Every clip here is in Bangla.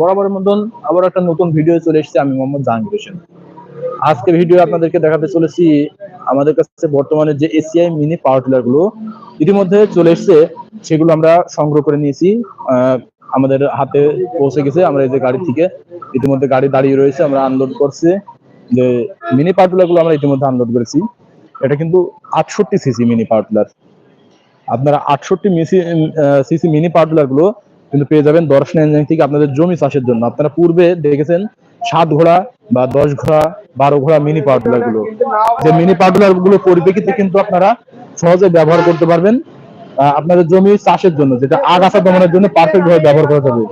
বরাবরের মতন আবার একটা নতুন ভিডিও চলে এসেছে আমি মোহাম্মদ জাহাঙ্গীর হোসেন। আজকে ভিডিও আপনাদেরকে দেখাতে চলেছি আমাদের কাছে বর্তমানে যে এসিআই মিনি পাওয়ার টিলারগুলো, ইতিমধ্যে চলে এসেছে, সেগুলো আমরা সংগ্রহ করে নিয়েছি আমাদের হাতে পৌঁছে গেছে, আমরা এই যে গাড়ি থেকে ইতিমধ্যে গাড়ি দাঁড়িয়ে রয়েছে, আমরা আনলোড করছি। যে মিনি পাওয়ার টিলারগুলো আমরা ইতিমধ্যে আনলোড করেছি, এটা কিন্তু আটষট্টি সিসি মিনি পাওয়ার টিলার আপনারা আটষট্টি সিসি মিনি পাওয়ার টিলারগুলো কিন্তু পেয়ে যাবেন দর্শন ইঞ্জিন থেকে আপনাদের জমি চাষের জন্য। আপনারা পূর্বে দেখেছেন সাত ঘোড়া বা দশ ঘোড়া বারো ঘোড়া মিনি পাওয়ারগুলো। যে মিনি পাওয়ারগুলো পরিপ্রেক্ষিতে কিন্তু আপনারা সহজে ব্যবহার করতে পারবেন আপনাদের জমি চাষের জন্য যেটা আগাছা দমনের জন্য পারফেক্ট ভাবে ব্যবহার করা যাবে।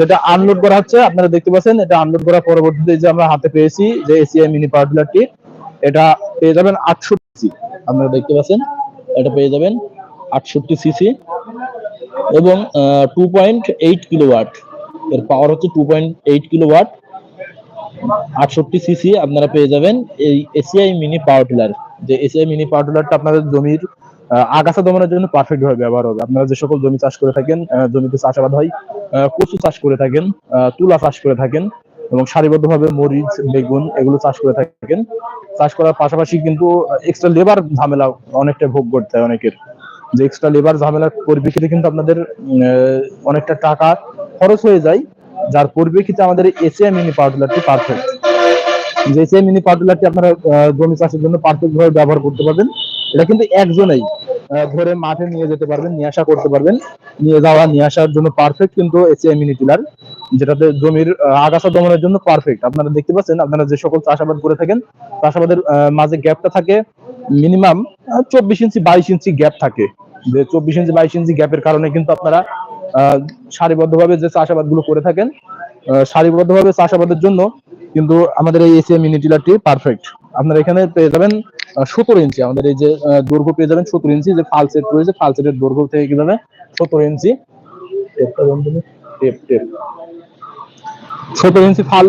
যেটা আনলোড করা হচ্ছে আপনারা দেখতে পাচ্ছেন এটা আনলোড করার পরবর্তীতে যে আমরা হাতে পেয়েছি যে এসিআই মিনি পাওয়ার টিলারটি এটা পেয়ে যাবেন আটষট্টি আপনারা দেখতে পাচ্ছেন এটা পেয়ে যাবেন আটষট্টি সিসি এবং two point eight kilo watt এর পাওয়ার হচ্ছে two point eight kilo watt আটষট্টি সিসি আপনারা পেয়ে যাবেন এই এসিআই মিনি পাওয়ার টিলার যে এসিআই মিনি পাওয়ার টিলারটা আপনাদের জমির আগাছা দমনের জন্য পারফেক্ট ভাবে ব্যবহার হবে। আপনারা যে সকল জমি চাষ করে থাকেন জমিতে চাষাবাদ হয় কচু চাষ করে থাকেন তুলা চাষ করে থাকেন এবং সারিবদ্ধভাবে মরিচ, বেগুন এগুলো চাষ করে থাকেন। চাষ করার পাশাপাশি কিন্তু এক্সট্রা লেবার ঝামেলা অনেকটা ভোগ করতে হয় অনেকের। যে এক্সট্রা লেবার ঝামেলার পরিপ্রেক্ষিতে কিন্তু আপনাদের অনেকটা টাকা খরচ হয়ে যায়। যার পরিপ্রেক্ষিতে আমাদের এসিআই মিনি পাওয়ার পারফেক্ট যে এসিআই মিনি পাওয়ার আপনারা জমি চাষের জন্য পারফেক্ট ভাবে ব্যবহার করতে পারবেন। এটা কিন্তু একজনেই ধরে মাঠে নিয়ে যেতে পারবেন, নিয়ে আসা করতে পারবেন। নিয়ে যাওয়া, নিয়ে আসার জন্য পারফেক্ট কিন্তু এসিআই মিনি টিলার, যেটাতে জমির আগাছা দমনের জন্য পারফেক্ট আপনারা দেখতে পাচ্ছেন, আপনারা যে সকল চাষাবাদ করে থাকেন, চাষাবাদের মাঝে গ্যাপটা থাকে মিনিমাম চব্বিশ ইঞ্চি, বাইশ ইঞ্চি গ্যাপ থাকে। যে চব্বিশ ইঞ্চি, বাইশ ইঞ্চি গ্যাপের কারণে কিন্তু আপনারা সারিবদ্ধভাবে যে চাষাবাদগুলো করে থাকেন সারিবদ্ধভাবে চাষাবাদের জন্য কিন্তু আমাদের এই এসিএম মিনি টিলারটি পারফেক্ট আপনারা এখানে পেয়ে যাবেন সতেরো ইঞ্চি। আমাদের এই যে দৈর্ঘ্য পেয়ে যাবেন সতেরো ইঞ্চি, যে ফাল সেট রয়েছে ফাল সেটের দৈর্ঘ্য থেকে কি যাবে সতেরো ইঞ্চি। টেপ টেপ সতেরো ইঞ্চি ফাল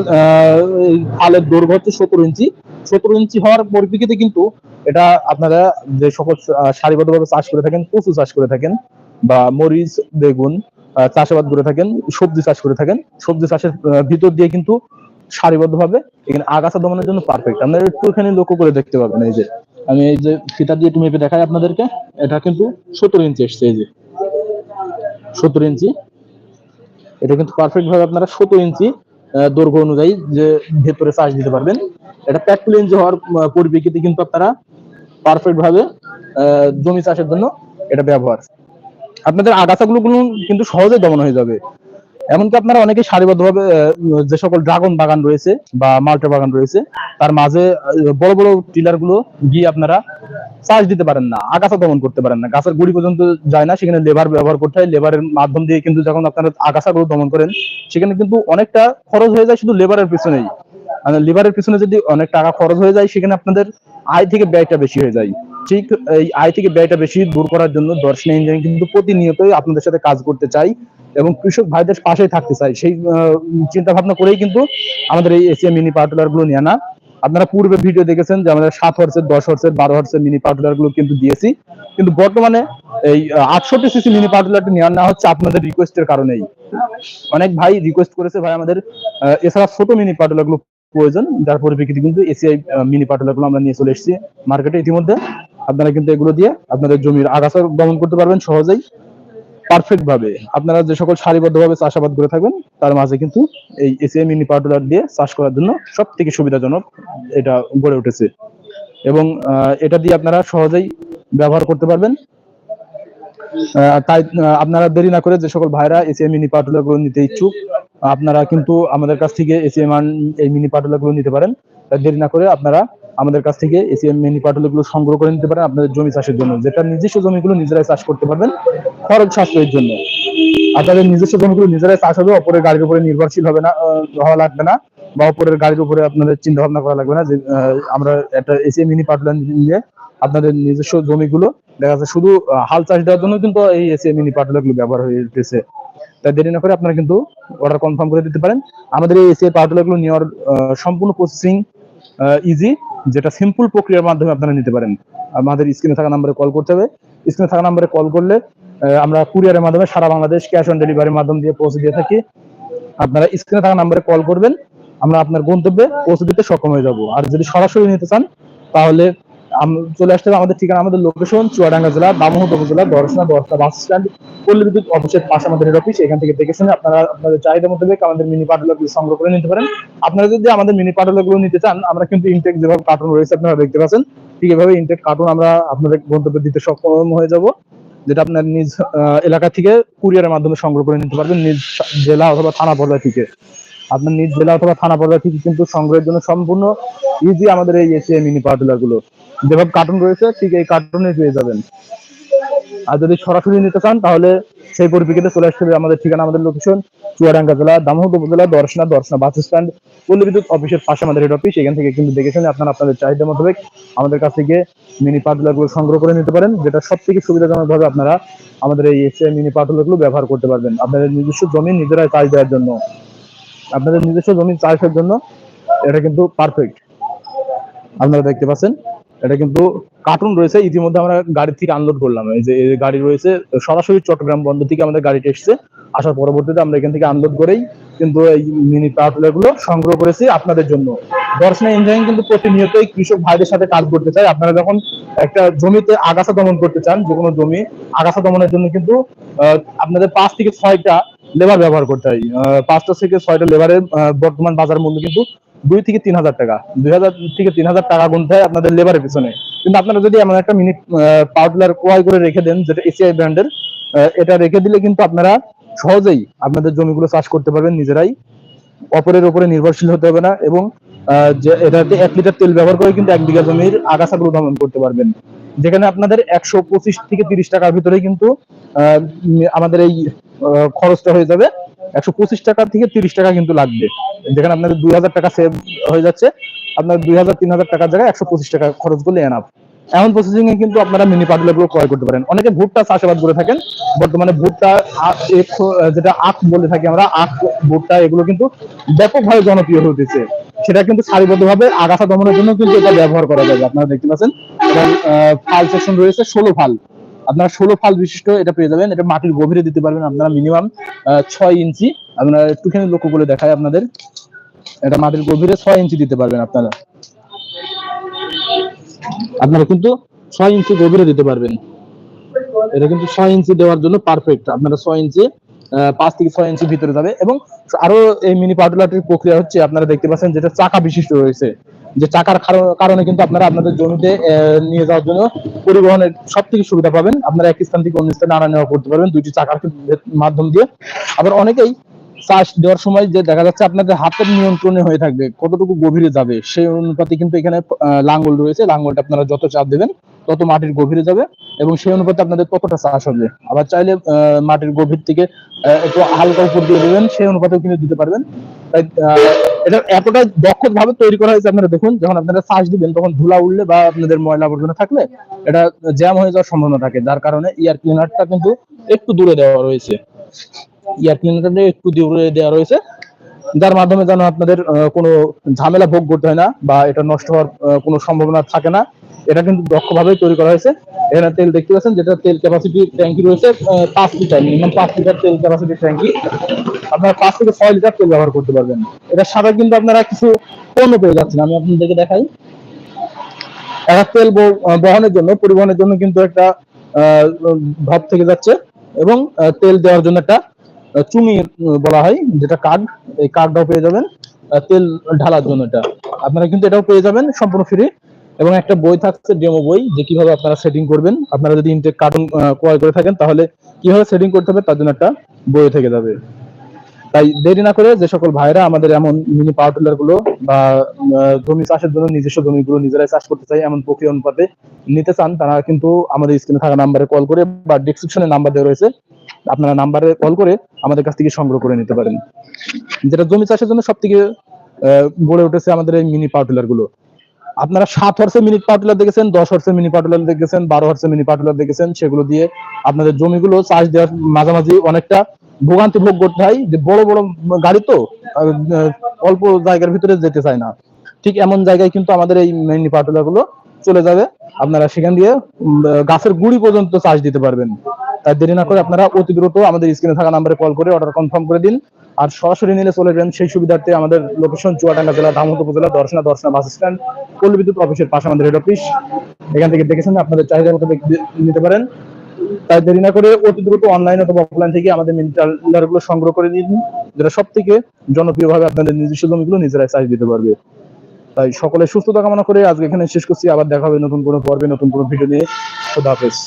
ফালের দৈর্ঘ্য হচ্ছে সতেরো ইঞ্চি। সতেরো ইঞ্চি হওয়ার পরিপ্রেক্ষিতে কিন্তু এটা আপনারা যে সকল সারিবদ্ধভাবে চাষ করে থাকেন, কচু চাষ করে থাকেন, বা মরিচ, বেগুন চাষাবাদ করে থাকেন, সবজি চাষ করে থাকেন, সবজি চাষের ভিতর দিয়ে কিন্তু সারিবদ্ধভাবে এখানে আগাছা দমনের জন্য পারফেক্ট আপনারা একটু এখানে লক্ষ্য করে দেখতে পাবেন, এই যে, আমি এই যে ফিতা দিয়ে মেপে দেখাই আপনাদেরকে, এটা কিন্তু সতেরো ইঞ্চি এসছে, এই যে, সতেরো ইঞ্চি। এটা কিন্তু পারফেক্ট ভাবে আপনারা সতেরো ইঞ্চি দৈর্ঘ্য অনুযায়ী যে ভেতরে চাষ দিতে পারবেন। এটা প্যাকল ইঞ্চি হওয়ার পরিপ্রেক্ষিতে কিন্তু আপনারা পারফেক্ট ভাবে জমি চাষের জন্য এটা ব্যবহার। আপনাদের আগাছাগুলো গুলো কিন্তু সহজে দমন হয়ে যাবে। এমনকি আপনারা অনেকে সারিবদ্ধভাবে যে সকল ড্রাগন বাগান রয়েছে বা মাল্টা বাগান রয়েছে, তার মাঝে বড় বড় টিলারগুলো গিয়ে আপনারা চাষ দিতে পারেন না, আগাছা দমন করতে পারেন না। গাছের গুড়ি পর্যন্ত যায় না, সেখানে লেবার ব্যবহার করতে হয়। লেবারের মাধ্যম দিয়ে কিন্তু যখন আপনারা আগাছাগুলো দমন করেন, সেখানে কিন্তু অনেকটা খরচ হয়ে যায় শুধু লেবারের পিছনেই। মানে লেবারের পিছনে যদি অনেক টাকা খরচ হয়ে যায়, সেখানে আপনাদের আয় থেকে ব্যয়টা বেশি হয়ে যায়। ঠিক এই আয় থেকে ব্যয়টা বেশি দূর করার জন্য দর্শন ইঞ্জিনিয়ারিং কিন্তু প্রতিনিয়তই আপনাদের সাথে কাজ করতে চাই। এবং কৃষক ভাইদের পাশেই থাকতে চাই। সেই চিন্তা ভাবনা করেই কিন্তু আমাদের এই এসিএম মিনি পার্টুলারগুলো নিয়ে আনা। আপনারা পূর্বে ভিডিও দেখেছেন যে আমাদের সাত হর্সের, দশ হর্সের, বারো হর্সের মিনি পার্টুলারগুলো কিন্তু দিয়েছি। কিন্তু বর্তমানে এই আটষট্টি সিসি মিনি পার্টুলারটি নেওয়া না হচ্ছে আপনাদের রিকোয়েস্টের কারণেই। অনেক ভাই রিকোয়েস্ট করেছে, ভাই আমাদের এছাড়া ছোট মিনি পার্টুলারগুলো প্রয়োজন। যার পরিপ্রেক্ষিতে কিন্তু এসিআই মিনি পার্টুলারগুলো আমরা নিয়ে চলে এসেছি মার্কেটে ইতিমধ্যে আপনারা কিন্তু এগুলো দিয়ে আপনাদের জমির আগাছা দমন করতে পারবেন সহজেই। পারফেক্ট ভাবে। আপনারা যে সকল সারিবদ্ধভাবে চাষাবাদ করে থাকবেন, তার মাঝে কিন্তু এই এসিআই মিনি পাউডার দিয়ে চাষ করার জন্য সব থেকে সুবিধাজনক এটা গড়ে উঠেছে। এবং এটা দিয়ে আপনারা সহজেই ব্যবহার করতে পারবেন। তাই আপনারা দেরি না করে যে সকল ভাইরা এসিআই মিনি পাউডারগুলো নিতে ইচ্ছুক, আপনারা কিন্তু আমাদের কাছ থেকে এসিএম এই মিনি পাউডারগুলো নিতে পারেন। তাই দেরি না করে আপনারা আমাদের কাছ থেকে এসিএম মিনি পাউডারগুলো সংগ্রহ করে নিতে পারেন আপনাদের জমি চাষের জন্য। যেটা নিজস্ব জমিগুলো নিজেরাই চাষ করতে পারবেন খরচ সাশ্রয়ের জন্য। আপনাদের নিজস্ব জমিগুলো নিজেরাই চাষ হবে, অপরের গাড়ির উপরে নির্ভরশীল হবে না হওয়া লাগবে না বা অপরের গাড়ির উপরে আপনাদের চিন্তা ভাবনা করা লাগবে না যে আমরা একটা এসিএম মিনি পাউডার নিয়ে আপনাদের নিজস্ব জমিগুলো, দেখা যাচ্ছে শুধু হাল চাষ দেওয়ার জন্য কিন্তু এই এসিএম মিনি পাউডারগুলো ব্যবহার হয়ে উঠেছে তাই দেরি না করে আপনারা কিন্তু অর্ডার কনফার্ম করে দিতে পারেন। আমাদের এই এসিআই পাউডারগুলো নেওয়ার সম্পূর্ণ প্রসেসিং ইজি যেটা সিম্পল প্রক্রিয়ার মাধ্যমে আপনারা নিতে পারেন। আমাদের স্ক্রিনে থাকা নাম্বারে কল করতে হবে। স্ক্রিনে থাকা নাম্বারে কল করলে আমরা কুরিয়ারের মাধ্যমে সারা বাংলাদেশ ক্যাশ অন ডেলিভারির মাধ্যম দিয়ে পৌঁছে দিয়ে থাকি। আপনারা স্ক্রিনে থাকা নাম্বারে কল করবেন। আমরা আপনার গন্তব্যে পৌঁছে দিতে সক্ষম হয়ে যাব। আর যদি সরাসরি নিতে চান, তাহলে চলে আসতে হবে আমাদের ঠিকানা, আমাদের লোকেশন চুয়াডাঙ্গা জেলা দামোহদ উপজেলা দর্শনা দর্শনা বাস স্ট্যান্ড পল্লী বিদ্যুৎ অফিসের পাশে আমাদের হেড অফিস এখান থেকে দেখে শুনে আপনারা আপনাদের চাহিদা মোতাবেক আমাদের মিনি পাটলাগুলো সংগ্রহ করে নিতে পারেন। আপনারা যদি আমাদের মিনি পাটলাগুলো নিতে চান, আমরা কিন্তু ইনটেক যেভাবে কার্টুন রয়েছে আপনারা দেখতে পাচ্ছেন, ঠিক এভাবে ইনটেক কার্টুন আমরা আপনাদের গন্তব্যে দিতে সক্ষম হয়ে যাব, যেটা আপনার নিজ এলাকা থেকে কুরিয়ারের মাধ্যমে সংগ্রহ করে নিতে পারবেন, নিজ জেলা অথবা থানা পর্যায় থেকে। আপনার নিজ জেলা অথবা থানা পর্যায় থেকে কিন্তু সংগ্রহের জন্য সম্পূর্ণ ইজি আমাদের এই এসিআই মিনি পার্টুলারগুলো। যেভাবে কার্টুন রয়েছে, ঠিক এই কার্টুনে পেয়ে যাবেন। আর যদি সরাসরি নিতে চান, তাহলে সেই পরিপ্রেক্ষিতে চলে আসতে আমাদের ঠিকানা, আমাদের লোকেশন চুয়াডাঙ্গা জেলা দামোহদ উপজেলা, দর্শনা দর্শনা বাস স্ট্যান্ড পল্লী বিদ্যুৎ অফিসের পাশে আমাদের হেড অফিস এখান থেকে কিন্তু দেখে শুনে আপনারা আপনাদের চাহিদা মোতাবেক আমাদের কাছ থেকে মিনি পার্টুলারগুলো সংগ্রহ করে নিতে পারেন, যেটা সব থেকে সুবিধাজনক ভাবে আপনারা আমাদের এই এসিআই মিনি পার্টুলারগুলো ব্যবহার করতে পারবেন। আপনাদের নিজস্ব জমি, নিজেরাই চাষ দেওয়ার জন্য। আপনাদের নিজস্ব জমি চাষের জন্য এটা কিন্তু পারফেক্ট আপনারা দেখতে পাচ্ছেন, এটা কিন্তু কার্টুন রয়েছে, ইতিমধ্যে আমরা গাড়ি থেকে আনলোড করলাম। এই যে গাড়ি রয়েছে, সরাসরি চট্টগ্রাম বন্দর থেকে আমাদের গাড়িটা এসেছে। আসার পরবর্তীতে আমরা এখান থেকে আনলোড করেই কিন্তু এই মিনি পাওয়ারগুলো সংগ্রহ করেছি আপনাদের জন্য। দর্শনা ইঞ্জিনিয়ারিং কিন্তু প্রতিনিয়তই কৃষক ভাইদের সাথে কাজ করতে চায়। আপনারা যখন একটা জমিতে আগাছা দমন করতে চান, যে কোনো জমি আগাছা দমনের জন্য কিন্তু আপনাদের পাঁচ থেকে ছয়টা লেবার ব্যবহার করতে হয়। পাঁচটা থেকে ছয়টা লেবারের বর্তমান বাজার মূল্য কিন্তু দুই থেকে তিন হাজার টাকা। দুই হাজার থেকে তিন হাজার টাকা গুনতে হয় আপনাদের লেবারের পিছনে। কিন্তু আপনারা যদি এমন একটা মিনি পাউডার ক্রয় করে রেখে দেন, যেটা এসিআই ব্র্যান্ডের এটা রেখে দিলে কিন্তু আপনারা সহজেই আপনাদের জমিগুলো চাষ করতে পারবেন নিজেরাই। অপরের উপরে নির্ভরশীল হতে হবে না এবং এটাতে এক লিটার তেল ব্যবহার করে কিন্তু এক বিঘা জমির আগাছাগুলো দমন করতে পারবেন। যেখানে আপনাদের একশো পঁচিশ থেকে তিরিশ টাকার ভিতরে কিন্তু আমাদের এই খরচটা হয়ে যাবে একশো পঁচিশ টাকা থেকে তিরিশ টাকা কিন্তু লাগবে। যেখানে আপনাদের দুই হাজার টাকা সেভ হয়ে যাচ্ছে, আপনার দুই হাজার, তিন হাজার টাকার জায়গায় একশো পঁচিশ টাকা খরচ করলে এনাফ এমন প্রসেসিং এ কিন্তু আপনারা মিনি পাটুলা গুলো ক্রয় করতে পারেন। অনেকে ভুট্টা চাষাবাদ করে থাকেন, বর্তমানে ভুট্টা যেটা আখ বলে থাকি আমরা, আখ, ভুট্টা, এগুলো কিন্তু ব্যাপকভাবে জনপ্রিয় উঠেছে। সেটা কিন্তু সারিবদ্ধভাবে আগাছা দমনের জন্য কিন্তু এটা ব্যবহার করা যাবে। আপনারা দেখতে পাচ্ছেন ফাল সেকশন রয়েছে, ষোলো ফাল। আপনারা ষোলো ফাল বিশিষ্ট এটা পেয়ে যাবেন। এটা মাটির গভীরে দিতে পারবেন আপনারা মিনিমাম ছয় ইঞ্চি। আপনারা একটুখানি লক্ষ্য করে দেখায় আপনাদের। এটা মাটির গভীরে ছয় ইঞ্চি দিতে পারবেন আপনারা। আপনারা কিন্তু ছয় ইঞ্চি গভীরে দিতে পারবেন। এটা কিন্তু ছয় ইঞ্চি দেওয়ার জন্য পারফেক্ট আপনারা ছয় ইঞ্চি পাঁচ থেকে ছয় ইঞ্চি ভিতরে যাবে। এবং আরও এই মিনি পাউডারটির প্রক্রিয়া হচ্ছে, আপনারা দেখতে পাচ্ছেন যেটা চাকা বিশিষ্ট রয়েছে। যে চাকার কারো- কারণে কিন্তু আপনারা আপনাদের জমিতে নিয়ে যাওয়ার জন্য পরিবহনের সব থেকে সুবিধা পাবেন। আপনারা এক স্থান থেকে অন্য স্থানে আনা নেওয়া করতে পারবেন। দুইটি চাকার মাধ্যম দিয়ে। আবার অনেকেই চাষ দেওয়ার সময় যে দেখা যাচ্ছে আপনাদের হাতের নিয়ন্ত্রণে হয়ে থাকবে, কতটুকু গভীরে যাবে, সেই অনুপাতে কিন্তু এখানে লাঙ্গল রয়েছে। লাঙ্গলটা আপনারা যত চাপ দেবেন, তত মাটির গভীরে যাবে এবং সেই অনুপাতে আপনাদের ততটা চাষ হবে। আবার চাইলে মাটির গভীর থেকে একটু হালকা উপর দিয়ে দেবেন, সেই অনুপাতেও কিন্তু দিতে পারবেন। তাই এটা এতটা দক্ষ ভাবে তৈরি করা হয়েছে আপনারা দেখুন, যখন আপনারা চাষ দিবেন, তখন ধুলা উঠলে বা আপনাদের ময়লা আবর্জনা থাকলে এটা জ্যাম হয়ে যাওয়ার সম্ভাবনা থাকে। যার কারণে এয়ার ক্লিনারটা কিন্তু একটু দূরে দেওয়া রয়েছে। ক্লিনারটা একটু দেওয়া রয়েছে। যার মাধ্যমে যেন আপনাদের কোনো ঝামেলা ভোগ করতে হয় না বা এটা নষ্ট হওয়ার কোনো সম্ভাবনা থাকে না। এটা কিন্তু দক্ষভাবে তৈরি করা হয়েছে। এখানে তেল দেখতে পাচ্ছেন যেটা তেল ক্যাপাসিটি ট্যাঙ্কি রয়েছে পাঁচ লিটার মিনিমাম পাঁচ লিটার তেল ক্যাপাসিটি ট্যাঙ্কি আপনারা পাঁচ থেকে ছয় লিটার তেল ব্যবহার করতে পারবেন। এটা সাথে কিন্তু আপনারা কিছু পণ্য পেয়ে যাচ্ছেন, আমি আপনাদেরকে দেখাই। একটা তেল বহনের জন্য, পরিবহনের জন্য কিন্তু একটা ভাব থেকে যাচ্ছে এবং তেল দেওয়ার জন্য একটা চুমি বলা হয়, যেটা কার্ড এই কার্ডটাও পেয়ে যাবেন। তেল ঢালার জন্য এটা। আপনারা কিন্তু এটাও পেয়ে যাবেন, সম্পূর্ণ ফ্রি এবং একটা বই থাকছে, ডেমো বই, যে কীভাবে আপনারা সেটিং করবেন। আপনারা যদি ইনটেক কার্টুন ক্রয় করে থাকেন, তাহলে কীভাবে সেটিং করতে হবে, তার জন্য একটা বই থেকে যাবে। তাই দেরি না করে যে সকল ভাইরা আমাদের এমন মিনি পাওয়ার টিলারগুলো বা জমি চাষের জন্য নিজস্ব জমিগুলো নিজেরাই চাষ করতে চাই এমন প্রক্রিয়া অনুপাতে নিতে চান, তারা কিন্তু আমাদের স্ক্রিনে থাকা নাম্বারে কল করে বা ডিসক্রিপশনে নাম্বার দেওয়া রয়েছে, আপনারা নাম্বারে কল করে আমাদের কাছ থেকে সংগ্রহ করে নিতে পারেন। যেটা জমি চাষের জন্য সব থেকে গড়ে উঠেছে আমাদের এই মিনি পাওয়ার টিলারগুলো। আপনারা সাত হর্সের মিনি পাটুলার দেখেছেন, দশ হর্সের মিনি পাটুলার দেখেছেন, বারো হর্সের মিনি পাটুলার দেখেছেন, সেগুলো দিয়ে আপনাদের জমিগুলো চাষ দেওয়ার মাঝামাঝি অনেকটা ভোগান্তি ভোগ করতে হয়। যে বড় বড় গাড়ি তো অল্প জায়গার ভিতরে যেতে চায় না। ঠিক এমন জায়গায় কিন্তু আমাদের এই মিনি পাটুলা গুলো চলে যাবে। আপনারা সেখান দিয়ে গাছের গুড়ি পর্যন্ত চাষ দিতে পারবেন। তাই দেরি না করে আপনারা অতি দ্রুত আমাদের স্ক্রিনে থাকা নাম্বারে কল করে অর্ডার কনফার্ম করে দিন। আর সরাসরি নিলে চলে যাবেন সেই সুবিধার্থে আমাদের লোকেশন চুয়াডাঙ্গা জেলা ধামত উপজেলা, দর্শনা দর্শনা বাস স্ট্যান্ড পল্লী বিদ্যুৎ অফিসের পাশে আমাদের হেড অফিস এখান থেকে দেখেছেন আপনাদের চাহিদা মতো নিতে পারেন। তাই দেরি না করে অতি দ্রুত অনলাইন অথবা অফলাইন থেকে আমাদের মিনিটারগুলো সংগ্রহ করে নিয়ে নিন, যেটা সব থেকে জনপ্রিয় ভাবে আপনাদের নিজস্ব জমিগুলো নিজেরাই চাষ দিতে পারবে। তাই সকলে সুস্থতা কামনা করে আজকে এখানে শেষ করছি, আবার দেখা হবে নতুন কোনো পর্বে, নতুন কোনো ভিডিও নিয়ে। খোদা হাফেজ।